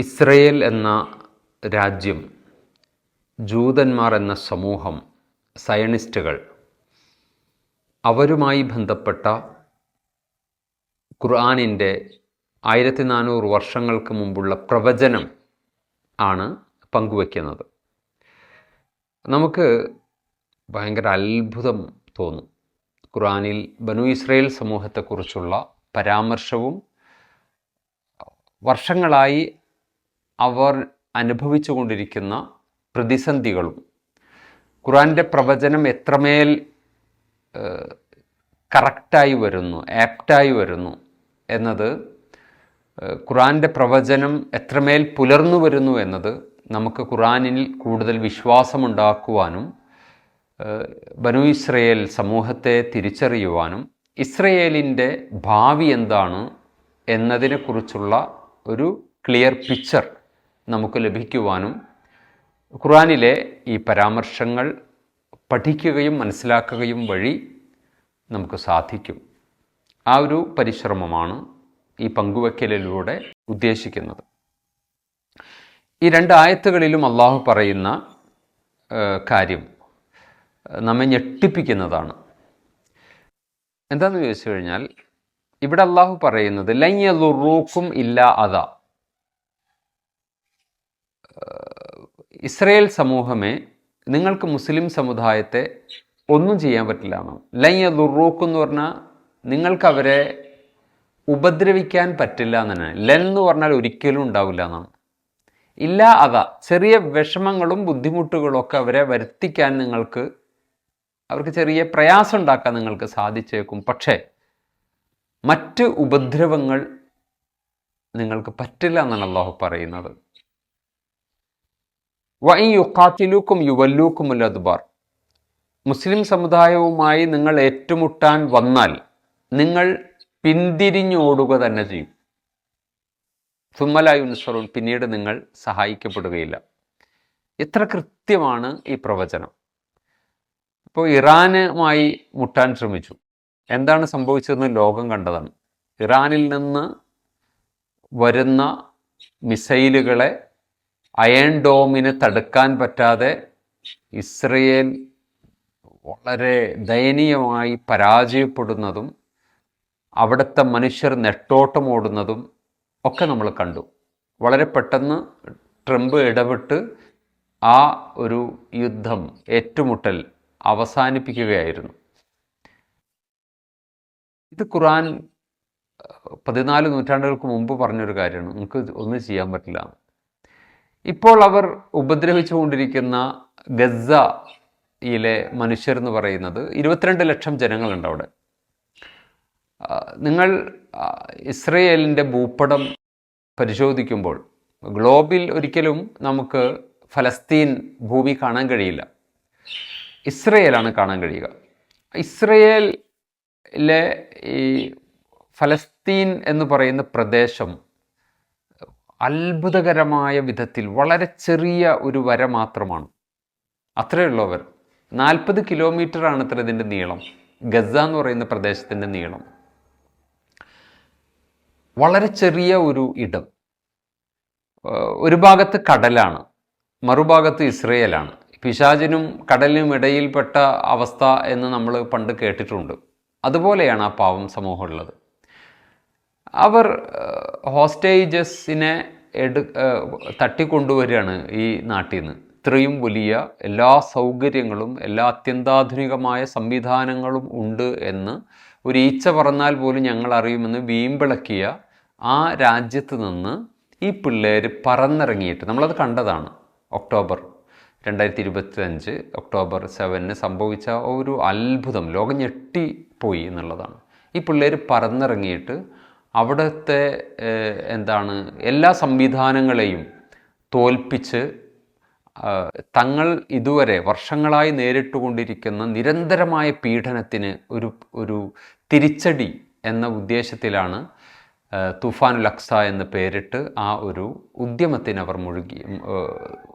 Israel എന്ന രാജ്യം ജൂതന്മാർ എന്ന സമൂഹം സയണിസ്റ്റുകൾ അവരുമായി ബന്ധപ്പെട്ട ഖുർആാനിന്റെ ആയിരത്തി നാനൂറ് വർഷങ്ങൾക്ക് മുമ്പുള്ള പ്രവചനം ആണ് പങ്കുവയ്ക്കുന്നത്. നമുക്ക് ഭയങ്കര അത്ഭുതം തോന്നും. ഖുർആാനിൽ ബനു ഇസ്രയേൽ സമൂഹത്തെക്കുറിച്ചുള്ള പരാമർശവും വർഷങ്ങളായി അവർ അനുഭവിച്ചു കൊണ്ടിരിക്കുന്ന പ്രതിസന്ധികളും. ഖുറാന്റെ പ്രവചനം എത്രമേൽ കറക്റ്റായി വരുന്നു ആപ്റ്റായി വരുന്നു എന്നത് ഖുറാന്റെ പ്രവചനം എത്രമേൽ പുലർന്നു വരുന്നു എന്നത് നമുക്ക് ഖുറാനിൽ കൂടുതൽ വിശ്വാസമുണ്ടാക്കുവാനും ബനു ഇസ്രയേൽ സമൂഹത്തെ തിരിച്ചറിയുവാനും ഇസ്രയേലിന്റെ ഭാവി എന്താണ് എന്നതിനെക്കുറിച്ചുള്ള ഒരു ക്ലിയർ പിക്ചർ നമുക്ക് ലഭിക്കുവാനും ഖുറാനിലെ ഈ പരാമർശങ്ങൾ പഠിക്കുകയും മനസ്സിലാക്കുകയും വഴി നമുക്ക് സാധിക്കും. ആ ഒരു പരിശ്രമമാണ് ഈ പങ്കുവയ്ക്കലിലൂടെ ഉദ്ദേശിക്കുന്നത്. ഈ രണ്ട് ആയത്തുകളിലും അള്ളാഹു പറയുന്ന കാര്യം നമ്മെ ഞെട്ടിപ്പിക്കുന്നതാണ്. എന്താണെന്ന് ചോദിച്ചു കഴിഞ്ഞാൽ ഇവിടെ അള്ളാഹു പറയുന്നത് ലയ്യലുറൂക്കും ഇല്ല അത ഇസ്രയേൽ സമൂഹമേ നിങ്ങൾക്ക് മുസ്ലിം സമുദായത്തെ ഒന്നും ചെയ്യാൻ പറ്റില്ല എന്നോ ലയ്യലുറൂക്കും എന്ന് പറഞ്ഞാൽ നിങ്ങൾക്ക് അവരെ ഉപദ്രവിക്കാൻ പറ്റില്ല എന്നാണ് ലെൻ എന്ന് പറഞ്ഞാൽ ഒരിക്കലും ഉണ്ടാവില്ല എന്നാണ്. ഇല്ല അതാ ചെറിയ വിഷമങ്ങളും ബുദ്ധിമുട്ടുകളും ഒക്കെ അവരെ വരുത്തിക്കാൻ നിങ്ങൾക്ക് അവർക്ക് ചെറിയ പ്രയാസം ഉണ്ടാക്കാൻ നിങ്ങൾക്ക് സാധിച്ചേക്കും. പക്ഷേ മറ്റ് ഉപദ്രവങ്ങൾ നിങ്ങൾക്ക് പറ്റില്ല എന്നാണ് അള്ളാഹു പറയുന്നത്. വൈ യുക്കാത്തിലൂക്കും യുവല്ലൂക്കും അദ്ബാർ മുസ്ലിം സമുദായവുമായി നിങ്ങൾ ഏറ്റുമുട്ടാൻ വന്നാൽ നിങ്ങൾ പിന്തിരിഞ്ഞോടുക തന്നെ ചെയ്യും. സുമ്മലായു നിസ്വറുൻ പിന്നീട് നിങ്ങൾ സഹായിക്കപ്പെടുകയില്ല. എത്ര കൃത്യമാണ് ഈ പ്രവചനം. ഇപ്പോൾ ഇറാനുമായി മുട്ടാൻ ശ്രമിച്ചു. എന്താണ് സംഭവിച്ചതെന്ന് ലോകം കണ്ടതാണ്. ഇറാനിൽ നിന്ന് വരുന്ന മിസൈലുകളെ അയൺ ഡോമിന് തടുക്കാൻ പറ്റാതെ ഇസ്രയേൽ വളരെ ദയനീയമായി പരാജയപ്പെടുന്നതും അവിടുത്തെ മനുഷ്യർ നെട്ടോട്ടമോടുന്നതും ഒക്കെ നമ്മൾ കണ്ടു. വളരെ പെട്ടെന്ന് ട്രംപ് ഇടപെട്ട് ആ ഒരു യുദ്ധം ഏറ്റുമുട്ടൽ അവസാനിപ്പിക്കുകയായിരുന്നു. ഇത് ഖുറാൻ പതിനാല് നൂറ്റാണ്ടുകൾക്ക് മുമ്പ് പറഞ്ഞൊരു കാര്യമാണ്. നമുക്ക് ഒന്നും ചെയ്യാൻ പറ്റില്ല. ഇപ്പോൾ അവർ ഉപദ്രവിച്ചുകൊണ്ടിരിക്കുന്ന ഗസയിലെ മനുഷ്യരെന്ന് പറയുന്നത് ഇരുപത്തിരണ്ട് ലക്ഷം ജനങ്ങളുണ്ട് അവിടെ. നിങ്ങൾ ഇസ്രയേലിന്റെ ഭൂപടം പരിശോധിക്കുമ്പോൾ ഗ്ലോബിൽ ഒരിക്കലും നമുക്ക് ഫലസ്തീൻ ഭൂമി കാണാൻ കഴിയില്ല. ഇസ്രയേലാണ് കാണാൻ കഴിയുക. ഇസ്രയേലിലെ ഈ ഫലസ്തീൻ എന്ന് പറയുന്ന പ്രദേശം അത്ഭുതകരമായ വിധത്തിൽ വളരെ ചെറിയ ഒരു വര മാത്രമാണ്. അത്രയുള്ളവർ. നാൽപ്പത് കിലോമീറ്ററാണ് അത്ര ഇതിന്റെ നീളം. ഗസ എന്ന് പറയുന്ന പ്രദേശത്തിന്റെ നീളം. വളരെ ചെറിയ ഒരു ഇടം. ഒരു ഭാഗത്ത് കടലാണ്. മറുഭാഗത്ത് ഇസ്രയേലാണ്. പിശാചിനും കടലിനും ഇടയിൽപ്പെട്ട അവസ്ഥ എന്ന് നമ്മൾ പണ്ട് കേട്ടിട്ടുണ്ട്. അതുപോലെയാണ് ആ പാവം സമൂഹം ഉള്ളത്. അവർ ഹോസ്റ്റേജസിനെ എടു തട്ടിക്കൊണ്ടുവരികയാണ് ഈ നാട്ടിൽ നിന്ന് ഇത്രയും വലിയ എല്ലാ സൗകര്യങ്ങളും എല്ലാ അത്യന്താധുനികമായ സംവിധാനങ്ങളും ഉണ്ട് എന്ന് ഒരു ഈച്ച പറഞ്ഞാൽ പോലും ഞങ്ങൾ അറിയുമെന്ന് വീമ്പിളക്കിയ ആ രാജ്യത്ത് നിന്ന് ഈ പിള്ളേർ പറന്നിറങ്ങിയിട്ട് നമ്മളത് കണ്ടതാണ് ഒക്ടോബർ രണ്ടായിരത്തി ഇരുപത്തി അഞ്ച് ഒക്ടോബർ സെവനിന് സംഭവിച്ച ഒരു അത്ഭുതം. ലോകം ഞെട്ടിപ്പോയി എന്നുള്ളതാണ്. ഈ പിള്ളേർ പറന്നിറങ്ങിയിട്ട് അവിടുത്തെ എന്താണ് എല്ലാ സംവിധാനങ്ങളെയും തോൽപ്പിച്ച് തങ്ങൾ ഇതുവരെ വർഷങ്ങളായി നേരിട്ടുകൊണ്ടിരിക്കുന്ന നിരന്തരമായ പീഡനത്തിന് ഒരു ഒരു തിരിച്ചടി എന്ന ഉദ്ദേശത്തിലാണ് തുഫാൻ ലക്സ എന്ന് പേരിട്ട് ആ ഒരു ഉദ്യമത്തിന് അവർ മുഴുകി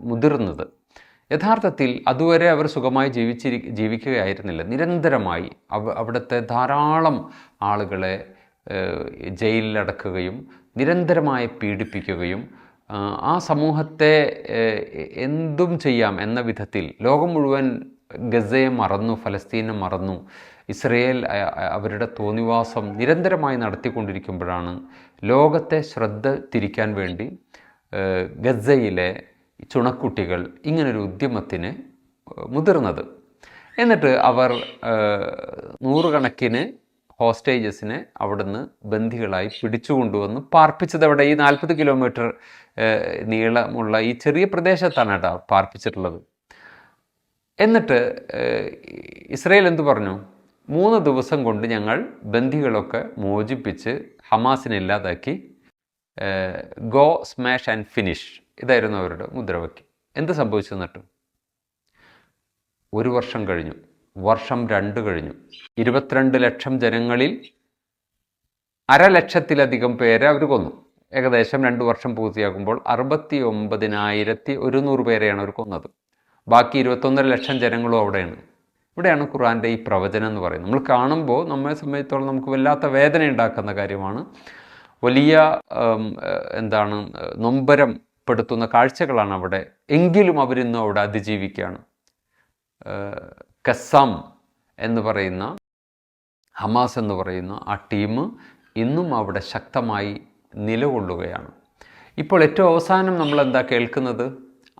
മുതിർന്നത്. യഥാർത്ഥത്തിൽ അതുവരെ അവർ സുഖമായി ജീവിച്ചിരി ജീവിക്കുകയായിരുന്നില്ല. നിരന്തരമായി അവ അവിടുത്തെ ധാരാളം ആളുകളെ ജയിലിലടക്കുകയും നിരന്തരമായി പീഡിപ്പിക്കുകയും ആ, സമൂഹത്തെ എന്തും ചെയ്യാം എന്ന വിധത്തിൽ ലോകം മുഴുവൻ ഗസയെ മറന്നു ഫലസ്തീനെ മറന്നു ഇസ്രയേൽ അവരുടെ തോന്നിവാസം നിരന്തരമായി നടത്തിക്കൊണ്ടിരിക്കുമ്പോഴാണ് ലോകത്തെ ശ്രദ്ധ തിരിക്കാൻ വേണ്ടി ഗസയിലെ ചുണക്കുട്ടികൾ ഇങ്ങനൊരു ഉദ്യമത്തിന് മുതിർന്നത്. എന്നിട്ട് അവർ നൂറുകണക്കിന് ഹോസ്റ്റേജസിനെ അവിടുന്ന് ബന്ധികളായി പിടിച്ചുകൊണ്ടുവന്ന് പാർപ്പിച്ചത് അവിടെ ഈ നാൽപ്പത് കിലോമീറ്റർ നീളമുള്ള ഈ ചെറിയ പ്രദേശത്താണ് കേട്ടോ പാർപ്പിച്ചിട്ടുള്ളത്. എന്നിട്ട് ഇസ്രയേൽ എന്തു പറഞ്ഞു? മൂന്ന് ദിവസം കൊണ്ട് ഞങ്ങൾ ബന്ധികളൊക്കെ മോചിപ്പിച്ച് ഹമാസിനെ ഇല്ലാതാക്കി ഗോ സ്മാഷ് ആൻഡ് ഫിനിഷ് ഇതായിരുന്നു അവരുടെ മുദ്രാവാക്യം. എന്ത് സംഭവിച്ചു എന്നിട്ട്? ഒരു വർഷം കഴിഞ്ഞു. വർഷം രണ്ട് കഴിഞ്ഞു. ഇരുപത്തിരണ്ട് ലക്ഷം ജനങ്ങളിൽ അരലക്ഷത്തിലധികം പേരെ അവർ കൊന്നു. ഏകദേശം രണ്ട് വർഷം പൂർത്തിയാക്കുമ്പോൾ അറുപത്തി ഒമ്പതിനായിരത്തി ഒരുന്നൂറ് പേരെയാണ് അവർ കൊന്നത്. ബാക്കി ഇരുപത്തൊന്നര ലക്ഷം ജനങ്ങളും അവിടെയാണ്. ഇവിടെയാണ് ഖുറാന്റെ ഈ പ്രവചനം എന്ന് പറയുന്നത്. നമ്മൾ കാണുമ്പോൾ നമ്മെ സംബന്ധിച്ചോളം നമുക്ക് വല്ലാത്ത വേദന ഉണ്ടാക്കുന്ന കാര്യമാണ്. വലിയ എന്താണ് നൊമ്പരം പെടുത്തുന്ന കാഴ്ചകളാണ് അവിടെ. എങ്കിലും അവരിന്നും അവിടെ അതിജീവിക്കുകയാണ്. കസ്സാം എന്ന് പറയുന്ന ഹമാസ് എന്ന് പറയുന്ന ആ ടീം ഇന്നും അവിടെ ശക്തമായി നിലകൊള്ളുകയാണ്. ഇപ്പോൾ ഏറ്റവും അവസാനം നമ്മൾ എന്താ കേൾക്കുന്നത്?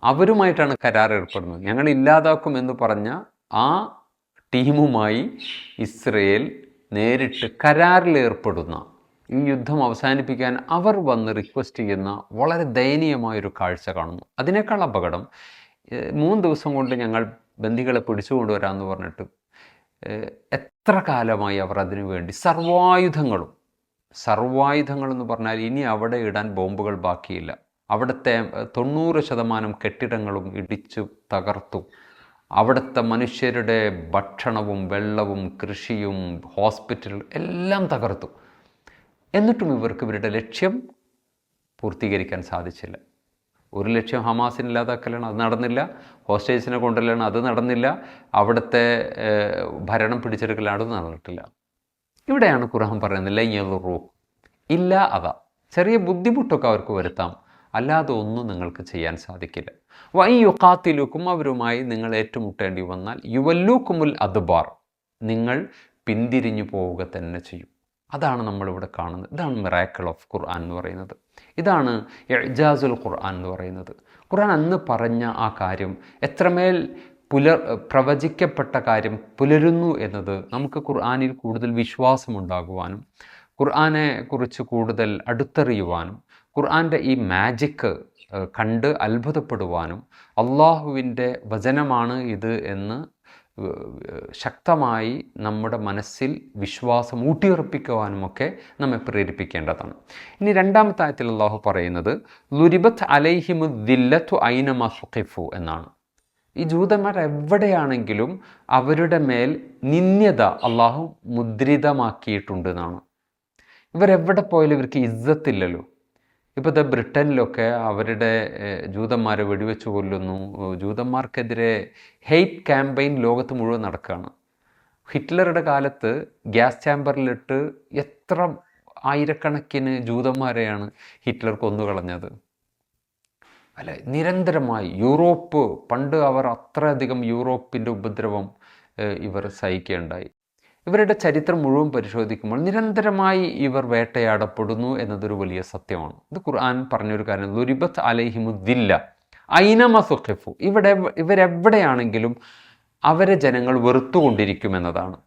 അവരുമായിട്ടാണ് കരാർ ഏർപ്പെടുന്നത്. ഞങ്ങൾ ഇല്ലാതാക്കും എന്ന് പറഞ്ഞ ആ ടീമുമായി ഇസ്രയേൽ നേരിട്ട് കരാറിലേർപ്പെടുന്ന ഈ യുദ്ധം അവസാനിപ്പിക്കാൻ അവർ വന്ന് റിക്വസ്റ്റ് ചെയ്യുന്ന വളരെ ദയനീയമായൊരു കാഴ്ച കാണുന്നു. അതിനേക്കാൾ അപകടം മൂന്ന് ദിവസം കൊണ്ട് ഞങ്ങൾ ബന്ദികളെ പിടിച്ചു കൊണ്ടുവരാമെന്ന് പറഞ്ഞിട്ട് എത്ര കാലമായി അവർ അതിനു വേണ്ടി സർവായുധങ്ങളും സർവായുധങ്ങൾ എന്ന് പറഞ്ഞാൽ ഇനി അവിടെ ഇടാൻ ബോംബുകൾ ബാക്കിയില്ല. അവിടുത്തെ തൊണ്ണൂറ് ശതമാനം കെട്ടിടങ്ങളും ഇടിച്ചു തകർത്തു. അവിടുത്തെ മനുഷ്യരുടെ ഭക്ഷണവും വെള്ളവും കൃഷിയും ഹോസ്പിറ്റൽ എല്ലാം തകർത്തു. എന്നിട്ടും ഇവർക്ക് ഇവരുടെ ലക്ഷ്യം പൂർത്തീകരിക്കാൻ സാധിച്ചില്ല. ഒരു ലക്ഷ്യം ഹമാസിന് ഇല്ലാതാക്കലാണ് അത് നടന്നില്ല. ഹോസ്റ്റേഴ്സിനെ കൊണ്ടുവരലാണ് അത് നടന്നില്ല. അവിടുത്തെ ഭരണം പിടിച്ചെടുക്കലാണ് അത് നടന്നിട്ടില്ല. ഇവിടെയാണ് ഖുർആൻ പറയുന്നത് ലയ്യറൂ ഇല്ല അതാ. ചെറിയ ബുദ്ധിമുട്ടൊക്കെ അവർക്ക് വരുത്താം. അല്ലാതെ ഒന്നും നിങ്ങൾക്ക് ചെയ്യാൻ സാധിക്കില്ല. വൈ യുക്കാത്തിലുക്കും അവരുമായി നിങ്ങൾ ഏറ്റുമുട്ടേണ്ടി വന്നാൽ യുവല്ലൂക്കുമുൽ അദ്ബാർ. നിങ്ങൾ പിന്തിരിഞ്ഞു പോവുക തന്നെ ചെയ്യും. അതാണ് നമ്മളിവിടെ കാണുന്നത്. ഇതാണ് മിറാക്കിൾ ഓഫ് ഖുർആൻ എന്ന് പറയുന്നത്. ഇതാണ് എജാസുൽ ഖുർആൻ എന്ന് പറയുന്നത്. ഖുർആൻ അന്ന് പറഞ്ഞ ആ കാര്യം എത്രമേൽ പുലർ പ്രവചിക്കപ്പെട്ട കാര്യം പുലരുന്നു എന്നത് നമുക്ക് ഖുർആനിൽ കൂടുതൽ വിശ്വാസമുണ്ടാകുവാനും ഖുർആനെ കുറിച്ച് കൂടുതൽ അടുത്തറിയുവാനും ഖുർആന്റെ ഈ മാജിക്ക് കണ്ട് അത്ഭുതപ്പെടുവാനും അള്ളാഹുവിന്റെ വചനമാണ് ഇത് എന്ന് ശക്തമായി നമ്മുടെ മനസ്സിൽ വിശ്വാസം ഊട്ടിയുറപ്പിക്കുവാനുമൊക്കെ നമ്മെ പ്രേരിപ്പിക്കേണ്ടതാണ്. ഇനി രണ്ടാമത്തെ ആയത്തിൽ അള്ളാഹു പറയുന്നത് ലുരിബത്ത് അലൈഹിമു ദില്ലത്തു ഐനമ സുഖിഫു എന്നാണ്. ഈ ജൂതന്മാർ എവിടെയാണെങ്കിലും അവരുടെ മേൽ നിന്ദ്യത അള്ളാഹു മുദ്രിതമാക്കിയിട്ടുണ്ട് എന്നാണ്. ഇവരെവിടെ പോയാലും ഇവർക്ക് ഇജ്ജത്തില്ലല്ലോ ഇപ്പോൾ ദ ബ്രിട്ടനിലൊക്കെ അവരുടെ ജൂതന്മാരെ വെടിവെച്ച് കൊല്ലുന്നു. ജൂതന്മാർക്കെതിരെ ഹെയ്റ്റ് ക്യാമ്പയിൻ ലോകത്ത് മുഴുവൻ നടക്കുകയാണ്. ഹിറ്റ്ലറുടെ കാലത്ത് ഗ്യാസ് ചാമ്പറിലിട്ട് എത്ര ആയിരക്കണക്കിന് ജൂതന്മാരെയാണ് ഹിറ്റ്ലർ കൊന്നുകളഞ്ഞത്. അല്ല നിരന്തരമായി യൂറോപ്പ് പണ്ട് അവർ അത്രയധികം യൂറോപ്പിന്റെ ഉപദ്രവം ഇവർ സഹിക്കുകയുണ്ടായി. ഇവരുടെ ചരിത്രം മുഴുവൻ പരിശോധിക്കുമ്പോൾ നിരന്തരമായി ഇവർ വേട്ടയാടപ്പെടുന്നു എന്നതൊരു വലിയ സത്യമാണ്. ഇത് ഖുർആൻ പറഞ്ഞൊരു കാര്യം ദുരിബത്ത് അലഹിമുദ്ദില്ല. ഐനമ സുഖിഫു ഇവിടെ ഇവരെവിടെയാണെങ്കിലും അവരെ ജനങ്ങൾ വെറുത്തുകൊണ്ടിരിക്കുമെന്നതാണ്.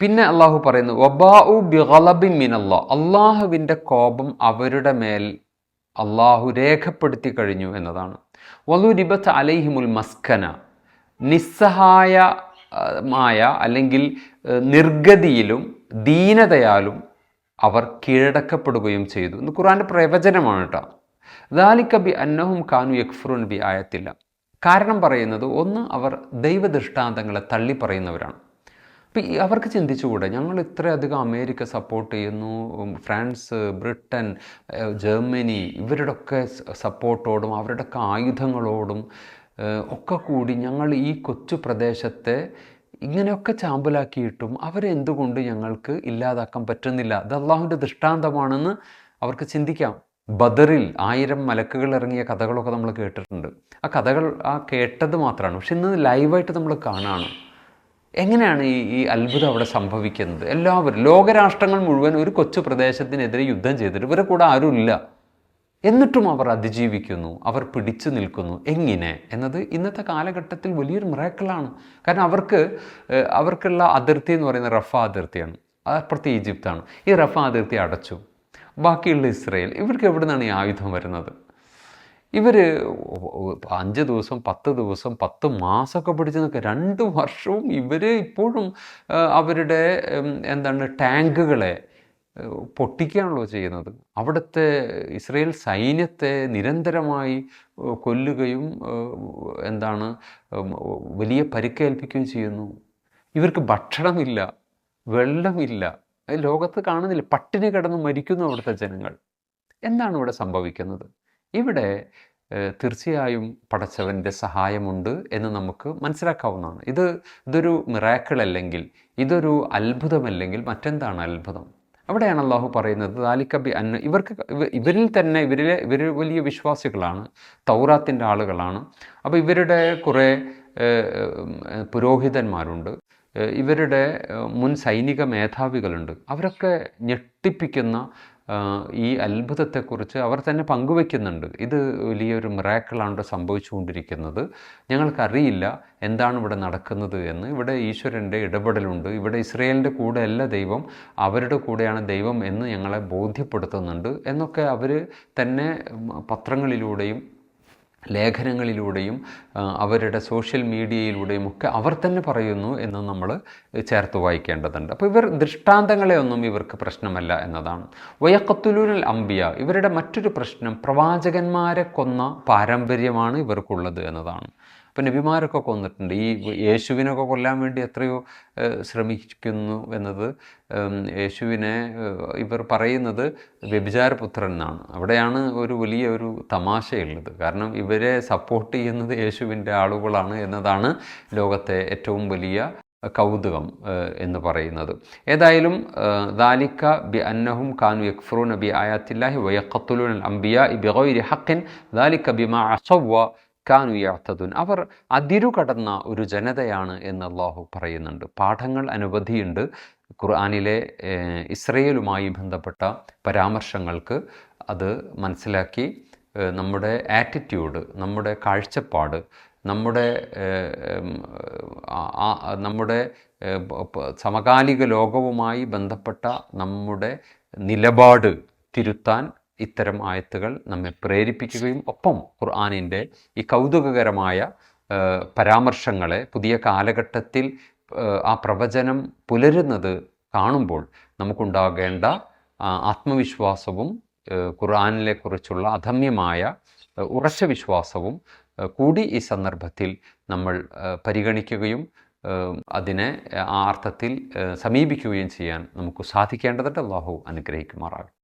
പിന്നെ അള്ളാഹു പറയുന്നു വബാഉ ബിഗലബിൻ മിനല്ലാ. അള്ളാഹുവിന്റെ കോപം അവരുടെ മേൽ അള്ളാഹു രേഖപ്പെടുത്തി കഴിഞ്ഞു എന്നതാണ്. വലുരിബത്ത് അലൈഹിമുൽ മസ്കന. നിസ്സഹായമായ അല്ലെങ്കിൽ നിർഗതിയിലും ദീനതയാലും അവർ കീഴടക്കപ്പെടുകയും ചെയ്തു. എന്ന് ഖുറാന്റെ പ്രവചനമാണ് കേട്ടോ. ദാലിക്ക ബി അന്നഹും കാനു യക്ഫുറുൻ ബി ആയത്തില്ല. കാരണം പറയുന്നത് ഒന്ന് അവർ ദൈവദൃഷ്ടാന്തങ്ങളെ തള്ളി പറയുന്നവരാണ്. അപ്പം അവർക്ക് ചിന്തിച്ചുകൂടെ? ഞങ്ങൾ ഇത്രയധികം അമേരിക്ക സപ്പോർട്ട് ചെയ്യുന്നു ഫ്രാൻസ് ബ്രിട്ടൻ ജർമ്മനി ഇവരുടെയൊക്കെ സപ്പോർട്ടോടും അവരുടെയൊക്കെ ആയുധങ്ങളോടും ഒക്കെ കൂടി ഞങ്ങൾ ഈ കൊച്ചു പ്രദേശത്തെ ഇങ്ങനെയൊക്കെ ചാമ്പലാക്കിയിട്ടും അവരെന്തുകൊണ്ട് ഞങ്ങൾക്ക് ഇല്ലാതാക്കാൻ പറ്റുന്നില്ല? അത് അള്ളാഹുവിന്റെ ദൃഷ്ടാന്തമാണെന്ന് അവർക്ക് ചിന്തിക്കാം. ബദറിൽ ആയിരം മലക്കുകൾ ഇറങ്ങിയ കഥകളൊക്കെ നമ്മൾ കേട്ടിട്ടുണ്ട്. ആ കഥകൾ ആ കേട്ടത് മാത്രമാണ്. പക്ഷെ ഇന്ന് ലൈവായിട്ട് നമ്മൾ കാണാണ്. എങ്ങനെയാണ് ഈ ഈ അത്ഭുതം അവിടെ സംഭവിക്കുന്നത്? എല്ലാവരും ലോകരാഷ്ട്രങ്ങൾ മുഴുവൻ ഒരു കൊച്ചു പ്രദേശത്തിനെതിരെ യുദ്ധം ചെയ്തിട്ട് ഇവരെ കൂടെ ആരുമില്ല. എന്നിട്ടും അവർ അതിജീവിക്കുന്നു അവർ പിടിച്ചു നിൽക്കുന്നു. എങ്ങനെ? എന്നത് ഇന്നത്തെ കാലഘട്ടത്തിൽ വലിയൊരു മിറാക്കിളാണ് കാരണം അവർക്ക് അവർക്കുള്ള അതിർത്തി എന്ന് പറയുന്നത് റഫ അതിർത്തിയാണ്. അപ്പുറത്ത് ഈജിപ്താണ്. ഈ റഫ അതിർത്തി അടച്ചു. ബാക്കിയുള്ള ഇസ്രയേൽ ഇവർക്ക് എവിടെ നിന്നാണ് ഈ ആയുധം വരുന്നത്? ഇവർ അഞ്ച് ദിവസം പത്ത് ദിവസം പത്ത് മാസമൊക്കെ പിടിച്ച് നിൽക്കുക. രണ്ട് വർഷവും ഇവർ ഇപ്പോഴും അവരുടെ എന്താണ് ടാങ്കുകളെ പൊട്ടിക്കുകയാണല്ലോ ചെയ്യുന്നത്. അവിടുത്തെ ഇസ്രയേൽ സൈന്യത്തെ നിരന്തരമായി കൊല്ലുകയും എന്താണ് വലിയ പരിക്കേൽപ്പിക്കുകയും ചെയ്യുന്നു. ഇവർക്ക് ഭക്ഷണമില്ല വെള്ളമില്ല. ലോകത്ത് കാണുന്നില്ല. പട്ടിണി കിടന്ന് മരിക്കുന്നു അവിടുത്തെ ജനങ്ങൾ. എന്താണ് ഇവിടെ സംഭവിക്കുന്നത്? ഇവിടെ തീർച്ചയായും പടച്ചവന്റെ സഹായമുണ്ട് എന്ന് നമുക്ക് മനസ്സിലാക്കാവുന്നതാണ്. ഇത് ഇതൊരു മിറാക്കിൾ അല്ലെങ്കിൽ ഇതൊരു അത്ഭുതമല്ലെങ്കിൽ മറ്റെന്താണ് അത്ഭുതം? അവിടെയാണ് അള്ളാഹു പറയുന്നത് ദാലിക്കബി അന്ന ഇവർക്ക് ഇവരിൽ തന്നെ ഇവരിലെ ഇവർ വലിയ വിശ്വാസികളാണ് തൗറാത്തിന്റെ ആളുകളാണ്. അപ്പോൾ ഇവരുടെ കുറേ പുരോഹിതന്മാരുണ്ട് ഇവരുടെ മുൻ സൈനിക മേധാവികളുണ്ട്. അവരൊക്കെ ഞെട്ടിപ്പിക്കുന്ന ഈ അത്ഭുതത്തെക്കുറിച്ച് അവർ തന്നെ പങ്കുവെക്കുന്നുണ്ട്. ഇത് വലിയൊരു മിറാക്കിളാണ് സംഭവിച്ചുകൊണ്ടിരിക്കുന്നത്. ഞങ്ങൾക്കറിയില്ല എന്താണ് ഇവിടെ നടക്കുന്നത് എന്ന്. ഇവിടെ ഈശ്വരന്റെ ഇടപെടലുണ്ട്. ഇവിടെ ഇസ്രയേലിന്റെ കൂടെ അല്ല ദൈവം അവരുടെ കൂടെയാണ് ദൈവം എന്ന് ഞങ്ങളെ ബോധ്യപ്പെടുത്തുന്നുണ്ട് എന്നൊക്കെ അവർ തന്നെ പത്രങ്ങളിലൂടെയും ലേഖനങ്ങളിലൂടെയും അവരുടെ സോഷ്യൽ മീഡിയയിലൂടെയും ഒക്കെ അവർ തന്നെ പറയുന്നു എന്ന് നമ്മൾ ചേർത്ത് വായിക്കേണ്ടതുണ്ട്. അപ്പോൾ ഇവർ ദൃഷ്ടാന്തങ്ങളെ ഒന്നും ഇവർക്ക് പ്രശ്നമല്ല എന്നതാണ്. വയക്കത്തുലൂരിൽ അമ്പിയ ഇവരുടെ മറ്റൊരു പ്രശ്നം പ്രവാചകന്മാരെ കൊന്ന പാരമ്പര്യമാണ് ഇവർക്കുള്ളത് എന്നതാണ്. അപ്പോൾ നബിമാരൊക്കെ കൊന്നിട്ടുണ്ട്. ഈ യേശുവിനൊക്കെ കൊല്ലാൻ വേണ്ടി എത്രയോ ശ്രമിക്കുന്നു എന്നത് യേശുവിനെ ഇവർ പറയുന്നത് വ്യഭിചാരപുത്രൻ എന്നാണ്. അവിടെയാണ് ഒരു വലിയ ഒരു തമാശയുള്ളത്. കാരണം ഇവരെ സപ്പോർട്ട് ചെയ്യുന്നത് യേശുവിന്റെ ആളുകളാണ് എന്നതാണ് ലോകത്തെ ഏറ്റവും വലിയ കൗതുകം എന്ന് പറയുന്നത്. ഏതായാലും ദാലിക്ക ബി അന്നഹും കാനു യക്ഫറൂന ബി ആയാത്തില്ലാഹി വയഖത്തുലുൻ അംബിയ ബിഗൈരി ഹക്കിൻ ദാലിക്ക ബിമാ അസവ്വ കാനു യാത്തതുൻ അവർ അതിരുകടന്ന ഒരു ജനതയാണ് എന്ന് അള്ളാഹു പറയുന്നുണ്ട്. പാഠങ്ങൾ അനവധിയുണ്ട് ഖുർആാനിലെ ഇസ്രയേലുമായി ബന്ധപ്പെട്ട പരാമർശങ്ങൾക്ക് അത് മനസ്സിലാക്കി നമ്മുടെ ആറ്റിറ്റ്യൂഡ് നമ്മുടെ കാഴ്ചപ്പാട് നമ്മുടെ നമ്മുടെ സമകാലിക ലോകവുമായി ബന്ധപ്പെട്ട നമ്മുടെ നിലപാട് തിരുത്താൻ ഇത്തരം ആയത്തുകൾ നമ്മെ പ്രേരിപ്പിക്കുകയും ഒപ്പം ഖുർആാനിന്റെ ഈ കൗതുകകരമായ പരാമർശങ്ങളെ പുതിയ കാലഘട്ടത്തിൽ ആ പ്രവചനം പുലരുന്നത് കാണുമ്പോൾ നമുക്കുണ്ടാകേണ്ട ആത്മവിശ്വാസവും ഖുർആാനിലെ കുറിച്ചുള്ള അധമ്യമായ ഉറച്ച വിശ്വാസവും കൂടി ഈ സന്ദർഭത്തിൽ നമ്മൾ പരിഗണിക്കുകയും അതിനെ ആ അർത്ഥത്തിൽ സമീപിക്കുകയും ചെയ്യാൻ നമുക്ക് സാധിക്കേണ്ടതുണ്ട്. അള്ളാഹു അനുഗ്രഹിക്കുമാറാകട്ടെ.